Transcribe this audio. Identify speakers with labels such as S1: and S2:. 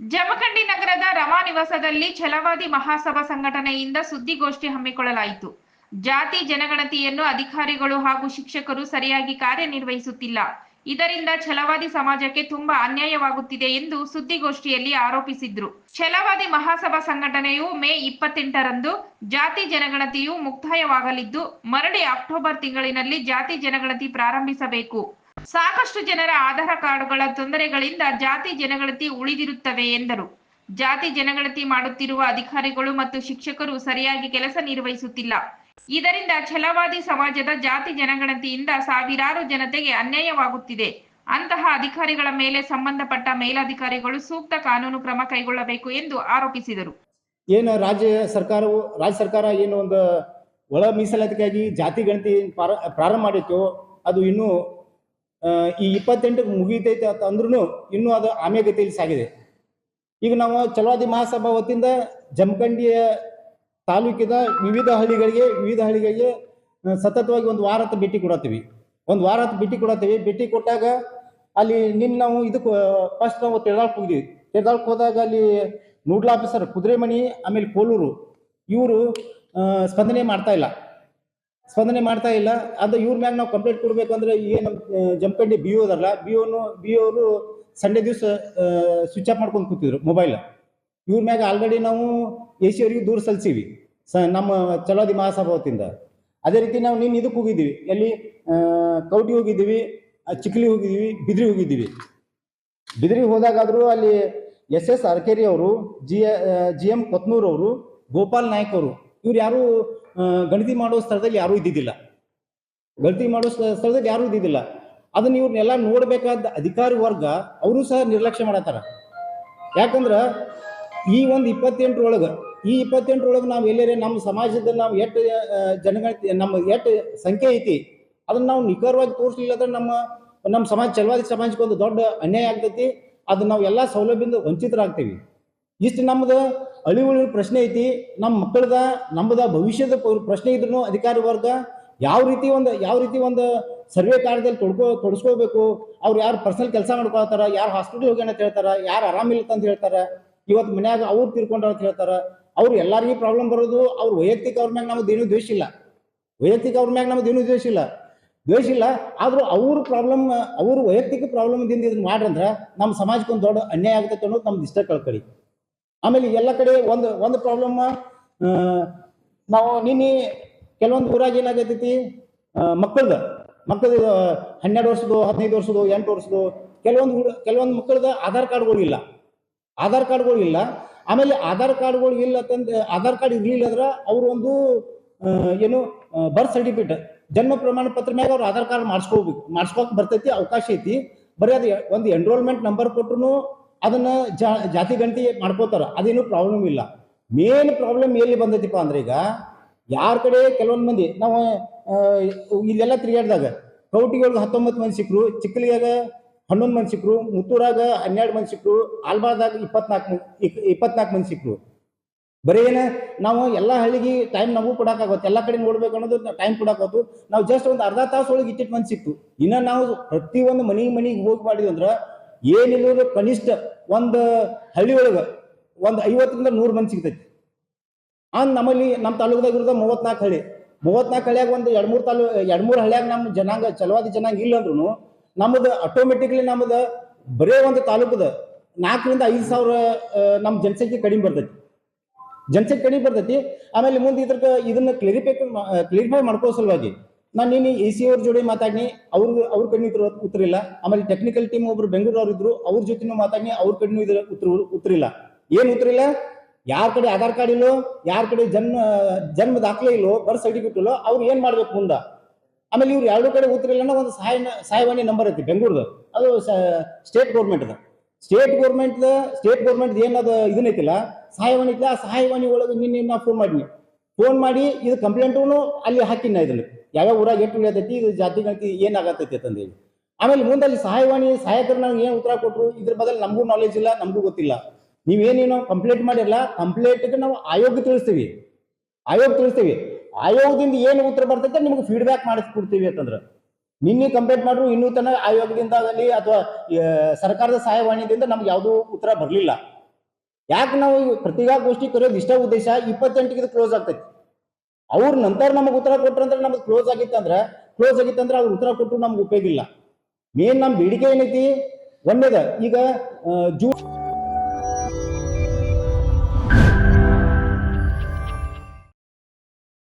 S1: ಜಮಖಂಡಿ ನಗರದ ರಮಾ ನಿವಾಸದಲ್ಲಿ ಛಲವಾದಿ ಮಹಾಸಭಾ ಸಂಘಟನೆಯಿಂದ ಸುದ್ದಿಗೋಷ್ಠಿ ಹಮ್ಮಿಕೊಳ್ಳಲಾಯಿತು. ಜಾತಿ ಜನಗಣತಿಯನ್ನು ಅಧಿಕಾರಿಗಳು ಹಾಗೂ ಶಿಕ್ಷಕರು ಸರಿಯಾಗಿ ಕಾರ್ಯನಿರ್ವಹಿಸುತ್ತಿಲ್ಲ. ಇದರಿಂದ ಛಲವಾದಿ ಸಮಾಜಕ್ಕೆ ತುಂಬಾ ಅನ್ಯಾಯವಾಗುತ್ತಿದೆ ಎಂದು ಸುದ್ದಿಗೋಷ್ಠಿಯಲ್ಲಿ ಆರೋಪಿಸಿದ್ರು. ಛಲವಾದಿ ಮಹಾಸಭಾ ಸಂಘಟನೆಯು ಮೇ ಇಪ್ಪತ್ತೆಂಟರಂದು ಜಾತಿ ಜನಗಣತಿಯು ಮುಕ್ತಾಯವಾಗಲಿದ್ದು, ಮರಳಿ ಅಕ್ಟೋಬರ್ ತಿಂಗಳಿನಲ್ಲಿ ಜಾತಿ ಜನಗಣತಿ ಪ್ರಾರಂಭಿಸಬೇಕು. ಸಾಕಷ್ಟು ಜನರ ಆಧಾರ ಕಾರ್ಡ್ಗಳ ತೊಂದರೆಗಳಿಂದ ಜಾತಿ ಜನಗಣತಿ ಉಳಿದಿರುತ್ತವೆ ಎಂದರು. ಜಾತಿ ಜನಗಣತಿ ಮಾಡುತ್ತಿರುವ ಅಧಿಕಾರಿಗಳು ಮತ್ತು ಶಿಕ್ಷಕರು ಸರಿಯಾಗಿ ಕೆಲಸ ನಿರ್ವಹಿಸುತ್ತಿಲ್ಲ. ಇದರಿಂದ ಛಲವಾದಿ ಸಮಾಜದ ಜಾತಿ ಜನಗಣತಿಯಿಂದ ಸಾವಿರಾರು ಜನತೆಗೆ ಅನ್ಯಾಯವಾಗುತ್ತಿದೆ. ಅಂತಹ ಅಧಿಕಾರಿಗಳ ಮೇಲೆ ಸಂಬಂಧಪಟ್ಟ ಮೇಲಾಧಿಕಾರಿಗಳು ಸೂಕ್ತ ಕಾನೂನು ಕ್ರಮ ಕೈಗೊಳ್ಳಬೇಕು ಎಂದು ಆರೋಪಿಸಿದರು.
S2: ಏನು ರಾಜ್ಯ ಸರ್ಕಾರವು, ರಾಜ್ಯ ಸರ್ಕಾರ ಏನು ಒಂದು ಒಳ ಮೀಸಲಾತಿಗಾಗಿ ಜಾತಿ ಗಣತಿ ಪ್ರಾರ ಪ್ರಾರಂಭ ಮಾಡಿತ್ತು, ಅದು ಇನ್ನೂ ಈ ಇಪ್ಪತ್ತೆಂಟಕ್ಕೆ ಮುಗಿತೈತೆ ಅಂತ ಅಂದ್ರೂ ಇನ್ನೂ ಅದು ಆಮೇಗತಿಯಲ್ಲಿ ಸಾಗಿದೆ ಈಗ ನಾವು ಚಲವಾದಿ ಮಹಾಸಭಾ ವತಿಯಿಂದ ಜಮಖಂಡಿಯ ತಾಲೂಕಿನ ವಿವಿಧ ಹಳ್ಳಿಗಳಿಗೆ ವಿವಿಧ ಹಳ್ಳಿಗಳಿಗೆ ಸತತವಾಗಿ ಒಂದು ವಾರ ಭೇಟಿ ಕೊಡತ್ತೀವಿ. ಒಂದು ವಾರ ಭೇಟಿ ಕೊಡತ್ತೀವಿ. ಭೇಟಿ ಕೊಟ್ಟಾಗ ಅಲ್ಲಿ ನಿನ್ನ ನಾವು ಇದಕ್ಕೆ ಫಸ್ಟ್ ನಾವು ತೆರಳಾಕ್ ಹೋಗಿದ್ವಿ ತೆರಳಾಕ್ ಹೋದಾಗ ಅಲ್ಲಿ ನೂಡ್ಲ್ ಆಫೀಸರ್ ಕುದುರೆಮಣಿ, ಆಮೇಲೆ ಕೋಲೂರು, ಇವರು ಸ್ಪಂದನೆ ಮಾಡ್ತಾ ಇಲ್ಲ. ಸ್ಪಂದನೆ ಮಾಡ್ತಾ ಇಲ್ಲ. ಅದು ಇವ್ರ ಮ್ಯಾಗ ನಾವು ಕಂಪ್ಲೇಂಟ್ ಕೊಡ್ಬೇಕು ಅಂದ್ರೆ ಏನು ಜಂಪಂಡಿ ಬಿ ಒ ಅದಲ್ಲ ಬಿ ಓನು ಬಿ ಅವರು ಸಂಡೇ ದಿವಸ ಸ್ವಿಚ್ ಆಫ್ ಮಾಡ್ಕೊಂಡು ಕೂತಿದ್ರು ಮೊಬೈಲ್ ಇವ್ರ ಮ್ಯಾಗ ಆಲ್ರೆಡಿ ನಾವು ಎ ಸಿ ಅವರಿಗೆ ದೂರ ಸಲ್ಲಿಸಿವಿ ಸ, ನಮ್ಮ ಚಲೋದಿ ಮಹಾಸಭಾ ವತಿಯಿಂದ ಅದೇ ರೀತಿ ನಾವು ನಿನ್ನ ಇದಕ್ಕೆ ಹೋಗಿದ್ದೀವಿ. ಎಲ್ಲಿ ಕೌಟಿ ಹೋಗಿದ್ದೀವಿ ಚಿಕ್ಲಿ ಹೋಗಿದ್ದೀವಿ, ಬಿದ್ರಿ ಹೋಗಿದ್ದೀವಿ. ಬಿದ್ರಿ ಹೋದಾಗಾದರೂ ಅಲ್ಲಿ ಎಸ್ ಎಸ್ ಅರ್ಕೇರಿ ಅವರು, ಜಿ ಜಿ ಎಂ ಕೊತ್ನೂರ್ ಅವರು, ಗೋಪಾಲ್ ನಾಯ್ಕ್ ಅವರು, ಇವ್ರು ಯಾರು ಗಣತಿ ಮಾಡೋ ಸ್ಥಳದಲ್ಲಿ ಯಾರೂ ಇದ್ದಿದ್ದಿಲ್ಲ. ಗಣತಿ ಮಾಡೋ ಸ್ಥ- ಸ್ಥಳದಲ್ಲಿ ಯಾರೂ ಇದ್ದಿದ್ದಿಲ್ಲ. ಅದನ್ನ ಇವ್ರನ್ನೆಲ್ಲ ನೋಡ್ಬೇಕಾದ ಅಧಿಕಾರಿ ವರ್ಗ ಅವರು ಸಹ ನಿರ್ಲಕ್ಷ್ಯ ಮಾಡತ್ತಾರ. ಯಾಕಂದ್ರ ಈ ಒಂದು ಇಪ್ಪತ್ತೆಂಟರೊಳಗೆ ಈ ಇಪ್ಪತ್ತೆಂಟರೊಳಗೆ ನಾವು ಎಲ್ಲೇ ನಮ್ಮ ಸಮಾಜದ ನಾವು ಎಷ್ಟು ಜನಗಣತಿ ನಮ್ಮ ಎಷ್ಟು ಸಂಖ್ಯೆ ಐತಿ, ಅದನ್ನ ನಾವು ನಿಖರವಾಗಿ ತೋರಿಸಲಿಲ್ಲ ಅಂದ್ರೆ ನಮ್ಮ ನಮ್ಮ ಸಮಾಜ ಚಲವಾದಿ ಸಮಾಜಕ್ಕೆ ಒಂದು ದೊಡ್ಡ ಅನ್ಯಾಯ ಆಗ್ತೈತಿ. ಅದು ನಾವು ಎಲ್ಲ ಸೌಲಭ್ಯದಿಂದ ವಂಚಿತರಾಗ್ತೀವಿ. ಇಷ್ಟು ನಮ್ದು ಅಳಿವುಳಿ ಪ್ರಶ್ನೆ ಐತಿ ನಮ್ಮ ಮಕ್ಕಳದ ನಮ್ಮದ ಭವಿಷ್ಯದ ಪ್ರಶ್ನೆ ಇದ್ರು ಅಧಿಕಾರಿ ವರ್ಗ ಯಾವ ರೀತಿ ಒಂದು, ಯಾವ ರೀತಿ ಒಂದು ಸರ್ವೆ ಕಾರ್ಯದಲ್ಲಿ ತೊಡ್ಕೋ ತೊಡಸ್ಕೋಬೇಕು ಅವ್ರು ಯಾರು ಪರ್ಸನಲ್ ಕೆಲಸ ಮಾಡ್ಕೊಳ್ತಾರ ಯಾರು ಹಾಸ್ಪಿಟಲ್ ಹೋಗ್ಯಾಣ ಅಂತ ಹೇಳ್ತಾರ, ಯಾರು ಆರಾಮಿಲ್ಲ ಅಂತ ಹೇಳ್ತಾರ, ಇವತ್ತು ಮನ್ಯಾಗ ಅವ್ರು ತೀರ್ಕೊಂಡ್ರ ಅಂತ ಹೇಳ್ತಾರ, ಅವ್ರು ಎಲ್ಲರಿಗೂ ಪ್ರಾಬ್ಲಮ್ ಬರೋದು ಅವ್ರ ವೈಯಕ್ತಿಕ ಅವ್ರ ಮ್ಯಾಗ ನಮ್ದು ಏನೂ ದ್ವೇಷ ಇಲ್ಲ. ವೈಯಕ್ತಿಕ ಅವ್ರ ಮ್ಯಾಗ ನಮ್ದು ಏನೂ ದ್ವೇಷ ಇಲ್ಲ. ದ್ವೇಷ ಇಲ್ಲ, ಆದರೂ ಅವ್ರ ಪ್ರಾಬ್ಲಮ್ ಅವ್ರ ವೈಯಕ್ತಿಕ ಪ್ರಾಬ್ಲಮ್ದಿಂದ ಇದನ್ನ ಮಾಡ್ರಂದ್ರ ನಮ್ಮ ಸಮಾಜಕ್ಕೊಂದು ದೊಡ್ಡ ಅನ್ಯಾಯ ಆಗ್ತೈತೆ ಅನ್ನೋದು ನಮ್ದು ಇಷ್ಟ ಕಳ್ಕಳಿ. ಆಮೇಲೆ ಎಲ್ಲ ಕಡೆ ಒಂದು ಒಂದು ಪ್ರಾಬ್ಲಮ್ ನಾವು ನಿನ್ನೆ ಕೆಲವೊಂದು ಊರಾಗ ಏನಾಗತೈತಿ ಮಕ್ಕಳದ ಮಕ್ಕಳದ ಹನ್ನೆರಡು ವರ್ಷದ್ದು, ಹದಿನೈದು ವರ್ಷದ್ದು, ಎಂಟು ವರ್ಷದ್ದು, ಕೆಲವೊಂದು ಕೆಲವೊಂದು ಮಕ್ಕಳದ ಆಧಾರ್ ಕಾರ್ಡ್ಗಳು ಇಲ್ಲ. ಆಧಾರ್ ಕಾರ್ಡ್ಗಳು ಇಲ್ಲ. ಆಮೇಲೆ ಆಧಾರ್ ಕಾರ್ಡ್ಗಳು ಇಲ್ಲ ಅಂತಂದ್ರೆ ಆಧಾರ್ ಕಾರ್ಡ್ ಇರಲಿಲ್ಲ ಅಂದ್ರೆ ಅವ್ರು ಒಂದು ಏನು ಬರ್ತ್ ಸರ್ಟಿಫಿಕೇಟ್ ಜನ್ಮ ಪ್ರಮಾಣ ಪತ್ರ ಮ್ಯಾಗ ಅವ್ರು ಆಧಾರ್ ಕಾರ್ಡ್ ಮಾಡಿಸ್ಕೋಬೇಕು ಮಾಡಿಸ್ಕೋಕ್ ಬರ್ತೈತಿ, ಅವಕಾಶ ಐತಿ. ಬರೀ ಅದು ಒಂದು ಎನ್ರೋಲ್ಮೆಂಟ್ ನಂಬರ್ ಕೊಟ್ರು ಅದನ್ನ ಜಾತಿ ಗಂಟಿ ಮಾಡ್ಕೋತಾರ. ಅದೇನು ಪ್ರಾಬ್ಲಮ್ ಇಲ್ಲ. ಮೇನ್ ಪ್ರಾಬ್ಲಮ್ ಎಲ್ಲಿ ಬಂದೈತಿಪ್ಪ ಅಂದ್ರೆ ಈಗ ಯಾರ ಕಡೆ ಕೆಲವೊಂದು ಮಂದಿ, ನಾವು ಇಲ್ಲೆಲ್ಲ ತಿರುಗಾಡ್ದಾಗ ಕೌಟಿಗಳಿಗೆ ಹತ್ತೊಂಬತ್ತು ಮಂದಿ ಸಿಕ್ಕರು ಚಿಕ್ಕಲಿಯಾಗ ಹನ್ನೊಂದು ಮಂದಿ ಸಿಕ್ಕರು ಮುತ್ತೂರಾಗ ಹನ್ನೆರಡು ಮಂದಿ ಸಿಕ್ಕರು ಆಲ್ಬಾದಾಗ ಇಪ್ಪತ್ನಾಲ್ಕು ಇಪ್ಪತ್ನಾಲ್ಕು ಮಂದಿ ಸಿಕ್ಕರು ಬರೀ ಏನ ನಾವು ಎಲ್ಲ ಹಳ್ಳಿಗೆ ಟೈಮ್ ನಮಗೂ ಕೊಡಕ್ಕಾಗತ್ತೆ ಎಲ್ಲ ಕಡೆ ನೋಡ್ಬೇಕು ಅನ್ನೋದು ಟೈಮ್ ಕೊಡಕ್ಕಾಗತ್ತು ನಾವು ಜಸ್ಟ್ ಒಂದು ಅರ್ಧ ತಾಸು ಒಳಗೆ ಇಟ್ಟಿಟ್ಟು ಮಂದಿ ಸಿಕ್ತು. ಇನ್ನ ನಾವು ಪ್ರತಿಯೊಂದು ಮನೆ ಮನೆಗೆ ಹೋಗಿ ಮಾಡಿದ್ವಿ ಅಂದ್ರೆ ಏನಿಲ್ಲ ಕನಿಷ್ಠ ಒಂದು ಹಳ್ಳಿ ಒಳಗೆ ಒಂದು ಐವತ್ತರಿಂದ ನೂರು ಮಂದಿ ಸಿಗ್ತೈತಿ. ಅಂದ್ ನಮ್ಮಲ್ಲಿ ನಮ್ಮ ತಾಲೂಕದಾಗ ಇರೋದ ಮೂವತ್ನಾಲ್ಕು ಹಳ್ಳಿ. ಮೂವತ್ನಾಲ್ಕು ಹಳ್ಳಿಯಾಗ ಒಂದು ಎರಡು ಮೂರು ತಾಲೂ ಎರಡು ಮೂರು ಹಳ್ಳಿಯಾಗ ನಮ್ಮ ಜನಾಂಗ ಚಲವಾದಿ ಜನಾಂಗ ಇಲ್ಲ ಅಂದ್ರೂ ನಮ್ಮದು ಆಟೋಮೆಟಿಕ್ಲಿ ನಮ್ಮದು ಬರೇ ಒಂದು ತಾಲೂಕದ ನಾಲ್ಕರಿಂದ ಐದು ಸಾವಿರ ನಮ್ಮ ಜನಸಂಖ್ಯೆ ಕಡಿಮೆ ಬರ್ತೈತಿ. ಜನಸಂಖ್ಯೆ ಕಡಿಮೆ ಬರ್ತೈತಿ. ಆಮೇಲೆ ಮುಂದೆ ಇದ್ರ ಇದನ್ನ ಕ್ಲಿರಿಫೈ ಕ್ಲಿರಿಫೈ ಮಾಡ್ಕೋ ಸಲುವಾಗಿ ನಾನು ನಿನ್ನೆ ಎ ಸಿ ಅವ್ರ ಜೋಡಿ ಮಾತಾಡಿ ಅವ್ರ ಅವ್ರ ಕಡೆ ಇದ್ರ ಉತ್ತರ ಇಲ್ಲ. ಆಮೇಲೆ ಟೆಕ್ನಿಕಲ್ ಟೀಮ್ ಒಬ್ರು ಬೆಂಗಳೂರು ಅವ್ರು ಇದ್ರು, ಅವ್ರ ಜೊತೆನೂ ಮಾತಾಡಿ ಅವ್ರ ಕಡೆನೂ ಇದ್ರ ಉತ್ತರ ಉತ್ತರಿಲ್ಲ ಏನ್ ಉತ್ತರಿಲ್ಲ ಯಾರ ಕಡೆ ಆಧಾರ್ ಕಾರ್ಡ್ ಇಲ್ಲೋ, ಯಾರ ಕಡೆ ಜನ್ಮ ಜನ್ಮ ದಾಖಲೆ ಇಲ್ಲೋ ಬರ್ತ್ ಸರ್ಟಿಫಿಕೇಟ್ ಇಲ್ಲೋ, ಅವ್ರು ಏನ್ ಮಾಡ್ಬೇಕು ಮುಂದ? ಆಮೇಲೆ ಇವ್ರು ಎರಡು ಕಡೆ ಉತ್ತರಿಲ್ಲ ಒಂದು ಸಹಾಯ ಸಹಾಯವಾಣಿ ನಂಬರ್ ಐತಿ ಬೆಂಗಳೂರದ. ಅದು ಸ್ಟೇಟ್ ಗೌರ್ಮೆಂಟ್ದ ಸ್ಟೇಟ್ ಗೌರ್ಮೆಂಟ್ ಸ್ಟೇಟ್ ಗೌರ್ಮೆಂಟ್ ಏನದ ಇದನ್ನೈತಿಲ್ಲ ಸಹಾಯವಾಣಿ ಇಲ್ಲ ಆ ಸಹಾಯವಾಣಿ ಒಳಗೆ ನಿನ್ನೆ ನಾ ಫೋನ್ ಮಾಡಿನಿ. ಫೋನ್ ಮಾಡಿ, ಇದು ಕಂಪ್ಲೇಂಟು ಅಲ್ಲಿ ಹಾಕಿನ ಇದ್ರಲ್ಲಿ. ಯಾವ್ಯಾವ ಊರಾಗ ಎಷ್ಟು ಉಳಿಯತೈತಿ ಇದು ಜಾತಿ ಗಣತಿ ಏನಾಗತೈತಿ ಅಂತಂದೇಳಿ ಆಮೇಲೆ ಮುಂದೆ ಅಲ್ಲಿ ಸಹಾಯವಾಣಿ, ಸಹಾಯಕರು ನನಗೆ ಏನು ಉತ್ತರ ಕೊಟ್ಟರು ಇದ್ರ ಬದಲು ನಮಗೂ ನಾಲೆಜ್ ಇಲ್ಲ, ನಮಗೂ ಗೊತ್ತಿಲ್ಲ. ನೀವೇನೇನು ಕಂಪ್ಲೇಂಟ್ ಮಾಡಿರಲ್ಲ ಕಂಪ್ಲೇಂಟ್ಗೆ ನಾವು ಆಯೋಗ ತಿಳಿಸ್ತೀವಿ. ಆಯೋಗ ತಿಳಿಸ್ತೀವಿ. ಆಯೋಗದಿಂದ ಏನು ಉತ್ತರ ಬರ್ತೈತೆ ನಿಮ್ಗೆ ಫೀಡ್ಬ್ಯಾಕ್ ಮಾಡಿಸ್ಕೊಡ್ತೀವಿ ಅಂತಂದ್ರೆ. ನಿನ್ನೆ ಕಂಪ್ಲೇಂಟ್ ಮಾಡ್ರು, ಇನ್ನೂ ತನಕ ಆಯೋಗದಿಂದ ಆಗಲಿ ಅಥವಾ ಸರ್ಕಾರದ ಸಹಾಯವಾಣಿದಿಂದ ನಮ್ಗೆ ಯಾವುದೂ ಉತ್ತರ ಬರಲಿಲ್ಲ. ಯಾಕೆ ನಾವು ಈ ಪತ್ರಿಕಾಗೋಷ್ಠಿ ಕರೆಯೋದು ಇಷ್ಟ ಉದ್ದೇಶ ಇಪ್ಪತ್ತೆಂಟಿಗೆ ಕ್ಲೋಸ್ ಆಗ್ತೈತಿ. ಅವ್ರ ನಂತರ ನಮಗೆ ಉತ್ತರ ಕೊಟ್ರಂದ್ರೆ ನಮಗೆ ಕ್ಲೋಸ್ ಆಗಿತ್ತಂದ್ರೆ ಕ್ಲೋಸ್ ಆಗಿತ್ತಂದ್ರೆ ಅವ್ರು ಉತ್ತರ ಕೊಟ್ಟರು ನಮ್ಗೆ ಉಪಯೋಗ ಇಲ್ಲ. ಮೇನ್ ನಮ್ಮ ಬೇಡಿಕೆ ಏನೈತಿ? ಒಂದೇದ, ಈಗ ಜೂನ್